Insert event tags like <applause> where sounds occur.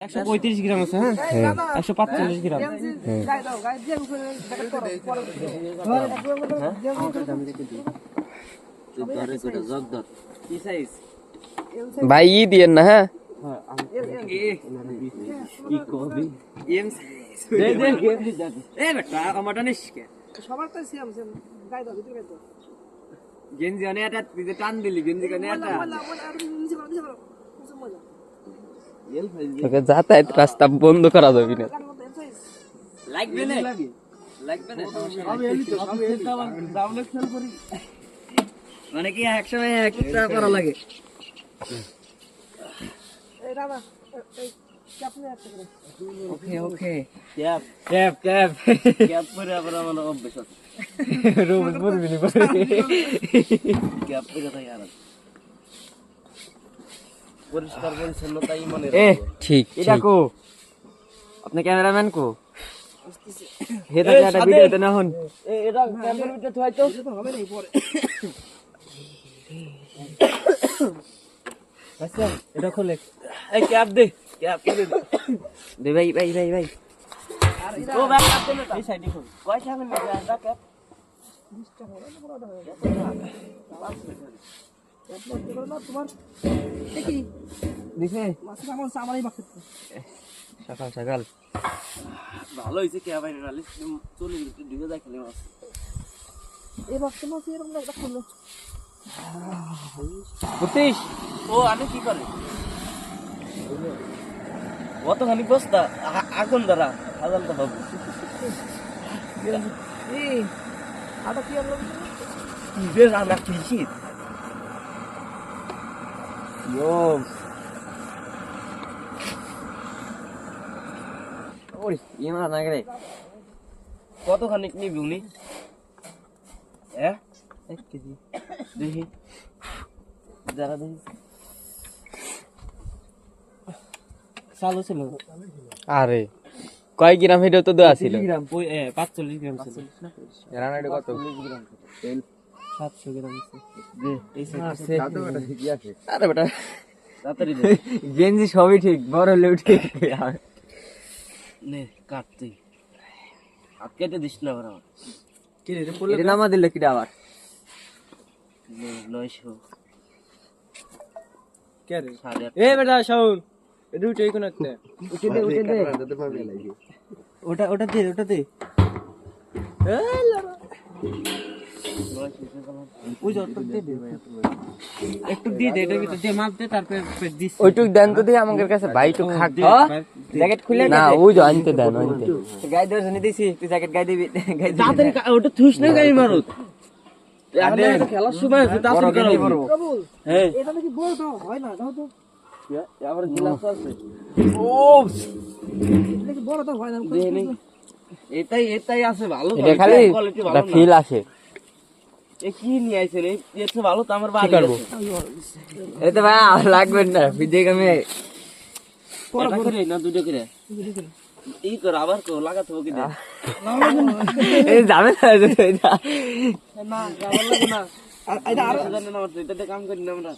একশো পঁয়ত্রিশ গ্রাম আছে হ্যাঁ? একশো পাঁচচল্লিশ গ্রাম। ভাই ই দিয়েন না হ্যাঁ? গেঞ্জি অনে এটা টান দিলি গেঞ্জি কানে এটা তোকে যাতায়াত রাস্তা বন্ধ করা যাবে না। লাগবে না? লাগবে না মানে কি একসময় একটা করা লাগে? Okay okay. Cap. Cap cap. Cap পরে আবার আমার অভ্যাস আছে। রোজ নি ক্যাপ পরে তাই আর। পরিষ্কার পরিচ্ছন্নতাই মনে এ ঠিক এটা ঠিক। কো আপনি ক্যামেরাম্যান কো? হে তো একটা ভিডিওতে না হন। এটা ক্যামেরার ভিতরে থুয়াই তো। হবে না পরে। আচ্ছা এটা খোলে। এই ক্যাপ দে ক্যাপ দে। দে ভাই ভাই ভাই ভাই। ও ভাই। ক্যাপ দে না। এই সাইডে খোল। কয় টাকা নিবে একটা ক্যাপ? দিছে সকাল সকাল। ভালো হয়েছে কে ভাই নালে চলে গেছে ডুবে যায় খেলে মাছ। বুঝছিস? ও আমি কি করে? অতখানি বস্তা? আগুন দ্বারা আগুন তো এ আটা কি হবে বেশ না গেলে কতখানি নিবি উনি? হ্যাঁ এক কেজি দেখি। যারা দেখি। চালু ছিল। আরে কয় গ্রাম হেঁটেও তো দেওয়া ছিল? গ্রাম পাঁচচল্লিশ গ্রাম ছিল কত? গ্রাম। সাতশো গ্রাম আরে বেটা তাড়াতাড়ি <laughs> গেঞ্জি সবই ঠিক বড় হলেও ঠিক নে কাট তুই। হাত কেটে দিস না আবার আমার এটা নামা দিলে কিটা আবার? নয়শো সাড়ে আট এ বেটা শাউন এটা উঠে কোন একটা উঠে দে উঠে দে। ওটা ওটা দে ওটা দে। একটু দিয়ে দে এটার ভিতর দিয়ে মাপ দে তারপরে দিস। ওইটুক দেন তো দিয়ে আমাদের কাছে ভাই টুক খাক জ্যাকেট খুলে না ওই যে আনতে দেন আনতে। গায়ে ধরে শুনে দিছি তুই জ্যাকেট গায়ে দিবি গায়ে দিবি। তাড়াতাড়ি ওটা থুস না গাই মারুত খেলার সময় আছে তাড়াতাড়ি করো হ্যাঁ। আবার গিলাস আছে। ও দেনি এটাই এটাই আছে ভালো এটা খালি ফিল আসে। এ কি নিয়ে আইছেন? এই এর ভালো তো আমার বাড়ি? আছে। এই তো ভাই লাগবে না ভিডিও গেমে। একটা করে না দুটো করে। ই কর আবার কো লাগাতে হবে কি <laughs> এই যাবে এটা এটা আরও কাম করি না আমরা।